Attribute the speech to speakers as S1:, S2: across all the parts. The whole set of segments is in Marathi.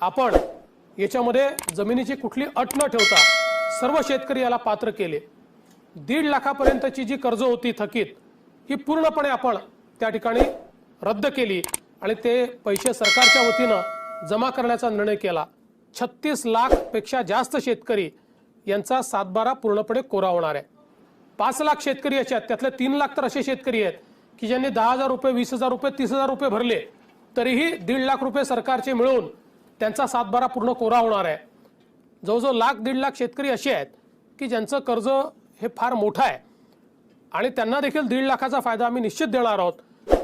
S1: आपण याच्यामध्ये जमिनीची कुठली अट न ठेवता सर्व शेतकरी याला पात्र केले. दीड लाखापर्यंतची जी कर्ज होती थकीत ही पूर्णपणे आपण त्या ठिकाणी रद्द केली आणि ते पैसे सरकारच्या वतीनं जमा करण्याचा निर्णय केला. छत्तीस लाखपेक्षा जास्त शेतकरी यांचा सातबारा पूर्णपणे कोरा होणार आहे. पाच लाख शेतकरी असे आहेत त्यातले तीन लाख तर असे शेतकरी आहेत की ज्यांनी दहा हजार रुपये वीस हजार रुपये तीस हजार रुपये भरले तरीही दीड लाख रुपये सरकारचे मिळून त्यांचा सातबारा पूर्ण कोरा होणार आहे. जवळजवळ लाख दीड लाख शेतकरी असे आहेत की ज्यांचं कर्ज हे फार मोठं आहे. आणि त्यांना देखील दीड लाखाचा फायदा आम्ही निश्चित देणार आहोत.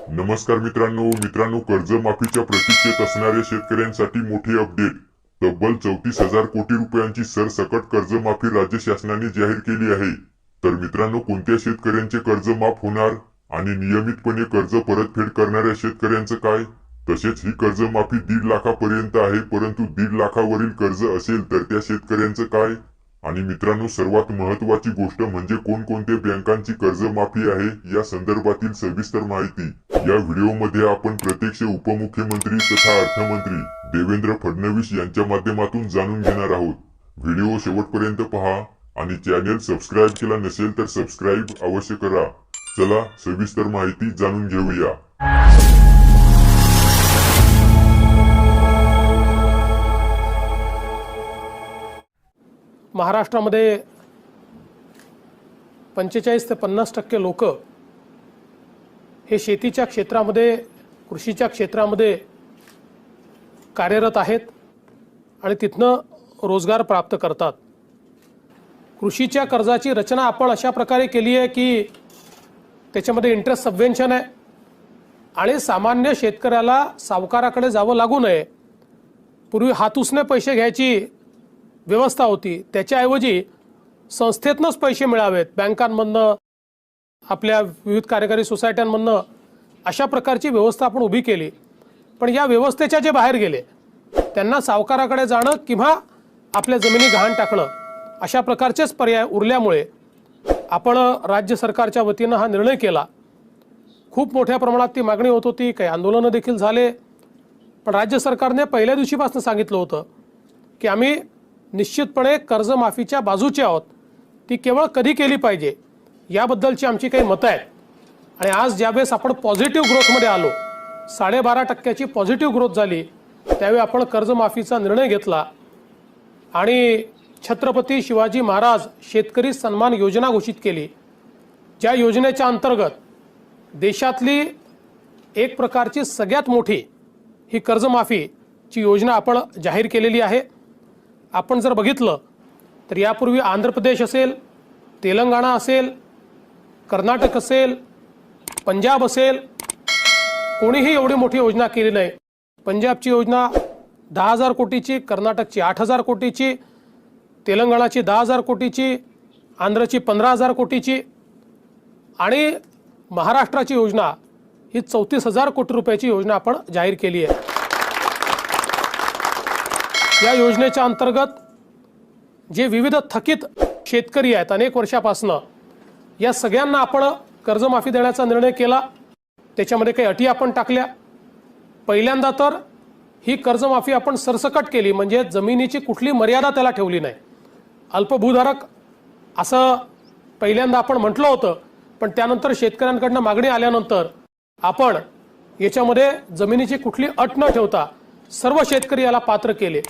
S2: नमस्कार मित्रांनो. मित्रांनो कर्जमाफीच्या प्रतीक्षेत असणाऱ्या शेतकऱ्यांसाठी मोठी अपडेट. तब्बल चौतीस हजार कोटी रुपयांची सरसकट कर्जमाफी राज्य शासनाने जाहीर केली आहे. तर मित्रांनो कोणत्या शेतकऱ्यांचे कर्ज माफ होणार आणि नियमितपणे कर्ज परतफेड करणाऱ्या शेतकऱ्यांचं काय? तसेच ही कर्जमाफी दीड लाखापर्यंत आहे परंतु दीड लाखावरील कर्ज असेल तर त्या शेतकऱ्यांचं काय? आणि मित्रांनो सर्वात महत्वाची गोष्ट म्हणजे कोणकोणत्या बँकांची कर्जमाफी आहे या संदर्भातील सविस्तर माहिती. या व्हिडिओमध्ये आपण प्रत्यक्ष उपमुख्यमंत्री तथा अर्थमंत्री देवेंद्र फडणवीस यांच्या माध्यमातून जाणून घेणार आहोत. व्हिडिओ शेवटपर्यंत पहा आणि चॅनेल सबस्क्राईब केला नसेल तर सबस्क्राईब अवश्य करा. चला सविस्तर माहिती जाणून घेऊया.
S1: महाराष्ट्रामध्ये पंचेचाळीस ते पन्नास टक्के लोक हे शेतीच्या क्षेत्रामध्ये कृषीच्या क्षेत्रामध्ये कार्यरत आहेत आणि तिथनं रोजगार प्राप्त करतात. कृषीच्या कर्जाची रचना आपण अशा प्रकारे केली आहे की त्याच्यामध्ये इंटरेस्ट सबवेन्शन आहे आणि सामान्य शेतकऱ्याला सावकाराकडे जावं लागू नये. पूर्वी हातूसने पैसे घ्यायची व्यवस्था होती. त्याच्याऐवजी संस्थेतनंच पैसे मिळावेत. बँकांमधनं आपल्या विविध कार्यकारी सोसायट्यांमधनं अशा प्रकारची व्यवस्था आपण उभी केली. पण या व्यवस्थेच्या जे बाहेर गेले त्यांना सावकाराकडे जाणं किंवा आपल्या जमिनी गहाण टाकणं अशा प्रकारचेच पर्याय उरल्यामुळे आपण राज्य सरकारच्या वतीनं हा निर्णय केला. खूप मोठ्या प्रमाणात ती मागणी होत होती. काही आंदोलनं देखील झाले. पण राज्य सरकारने पहिल्या दिवशीपासून सांगितलं होतं की आम्ही निश्चितपणे कर्जमाफीच्या बाजूचे आहोत. ती केवळ कधी केली पाहिजे याबद्दलची आमची काही मतं आहेत. आणि आज ज्यावेळेस आपण पॉझिटिव्ह ग्रोथमध्ये आलो साडेबारा टक्क्याची पॉझिटिव्ह ग्रोथ झाली त्यावेळी आपण कर्जमाफीचा निर्णय घेतला. आणि छत्रपती शिवाजी महाराज शेतकरी सन्मान योजना घोषित केली ज्या योजनेच्या अंतर्गत देशातली एक प्रकारची सगळ्यात मोठी ही कर्जमाफीची योजना आपण जाहीर केलेली आहे. आपण जर बघितलं तर यापूर्वी आंध्र प्रदेश असेल तेलंगणा असेल कर्नाटक असेल पंजाब असेल कोणीही एवढी मोठी योजना केली नाही. पंजाबची योजना दहा हजार कोटीची कर्नाटकची आठ हजार कोटीची तेलंगणाची दहा हजार कोटीची आंध्रची पंधरा हजार कोटीची आणि महाराष्ट्राची योजना ही चौतीस हजार कोटी रुपयाची योजना आपण जाहीर केली आहे. या योजनेच्या अंतर्गत जे विविध थकीत शेतकरी आहेत अनेक वर्षापासनं या सगळ्यांना आपण कर्जमाफी देण्याचा निर्णय केला. त्याच्यामध्ये काही अटी आपण टाकल्या. पहिल्यांदा तर ही कर्जमाफी आपण सरसकट केली म्हणजे जमिनीची कुठली मर्यादा त्याला ठेवली नाही. अल्पभूधारक असं पहिल्यांदा आपण म्हटलं होतं पण त्यानंतर शेतकऱ्यांकडनं मागणी आल्यानंतर आपण याच्यामध्ये जमिनीची कुठली अट न ठेवता सर्व शेतकरी याला पात्र केले.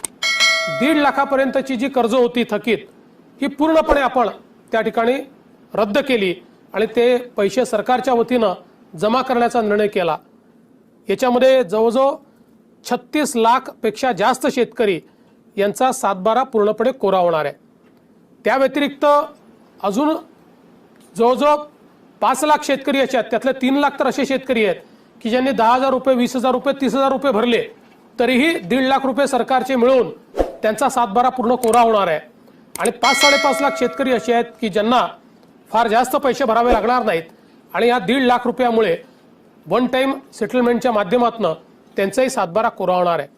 S1: दीड लाखापर्यंतची जी कर्ज होती थकीत ही पूर्णपणे आपण त्या ठिकाणी रद्द केली आणि ते पैसे सरकारच्या वतीनं जमा करण्याचा निर्णय केला. याच्यामध्ये जवळजवळ छत्तीस लाखपेक्षा जास्त शेतकरी यांचा सातबारा पूर्णपणे कोरा होणार आहे. त्या व्यतिरिक्त अजून जवळजवळ पाच लाख शेतकरी असे आहेत त्यातले तीन लाख तर असे शेतकरी आहेत की ज्यांनी दहा हजार रुपये वीस हजार रुपये तीस हजार रुपये भरले तरीही दीड लाख रुपये सरकारचे मिळून त्यांचा सातबारा पूर्ण कोरा होणार आहे. आणि पाच साडेपाच लाख शेतकरी असे आहेत की ज्यांना फार जास्त पैसे भरावे लागणार नाहीत. आणि या दीड लाख रुपयामुळे वन टाईम सेटलमेंटच्या माध्यमातून त्यांचाही सातबारा कोरा होणार आहे.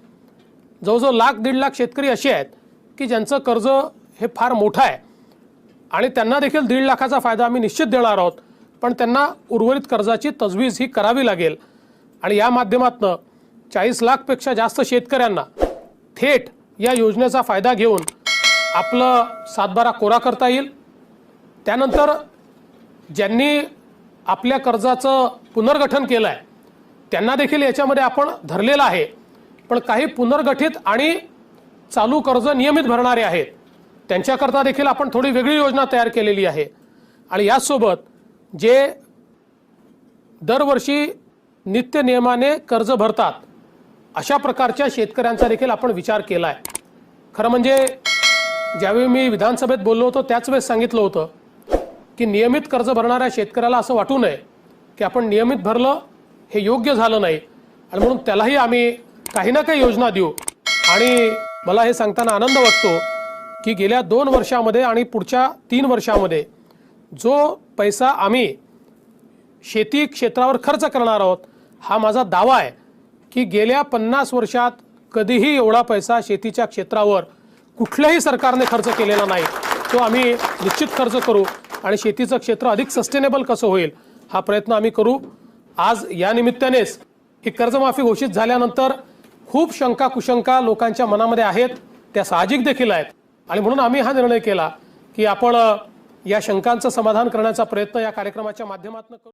S1: जवळजवळ लाख दीड लाख शेतकरी असे आहेत की ज्यांचं कर्ज हे फार मोठं आहे. आणि त्यांना देखील दीड लाखाचा फायदा आम्ही निश्चित देणार आहोत. पण त्यांना उर्वरित कर्जाची तजवीज ही करावी लागेल. आणि या माध्यमातनं चाळीस लाखपेक्षा जास्त शेतकऱ्यांना थेट या योजनेचा फायदा घेऊन आपलं सातबारा कोरा करता येईल. त्यानंतर ज्यांनी आपल्या कर्जाचं पुनर्गठन केलं आहे त्यांना देखील याच्यामध्ये आपण धरलेलं आहे. पण काही पुनर्गठित आणि चालू कर्ज नियमित भरणारे आहेत त्यांच्याकरता देखील आपण थोडी वेगळी योजना तयार केलेली आहे. आणि याचसोबत जे दरवर्षी नित्य नियमाने कर्ज भरतात अशा प्रकारच्या शेतकऱ्यांचा देखील आपण विचार केला आहे खरं म्हणजे ज्यावेळी मी विधानसभेत बोललो होतो त्याच वेळेस सांगितलं होतं की नियमित कर्ज भरणाऱ्या शेतकऱ्याला असं वाटू नये की आपण नियमित भरलं हे योग्य झालं नाही. आणि म्हणून त्यालाही आम्ही काही ना काही योजना देऊ. आणि मला हे सांगताना आनंद वाटतो की गेल्या दोन वर्षामध्ये आणि पुढच्या तीन वर्षामध्ये जो पैसा आम्ही शेती क्षेत्रावर खर्च करणार आहोत हा माझा दावा आहे. की गेल्या पन्नास वर्षात कधीही एवढा पैसा शेतीच्या क्षेत्रावर कुठल्याही सरकारने खर्च केलेला नाही. तो आम्ही निश्चित खर्च करू आणि शेतीचं क्षेत्र अधिक सस्टेनेबल कसं होईल हा प्रयत्न आम्ही करू. आज या निमित्तानेच ही कर्जमाफी घोषित झाल्यानंतर खूप शंका कुशंका लोकांच्या मनामध्ये आहेत त्या साहजिक देखील आहेत. आणि म्हणून आम्ही हा निर्णय केला की आपण या शंकांचं समाधान करण्याचा प्रयत्न या कार्यक्रमाच्या माध्यमातून करू.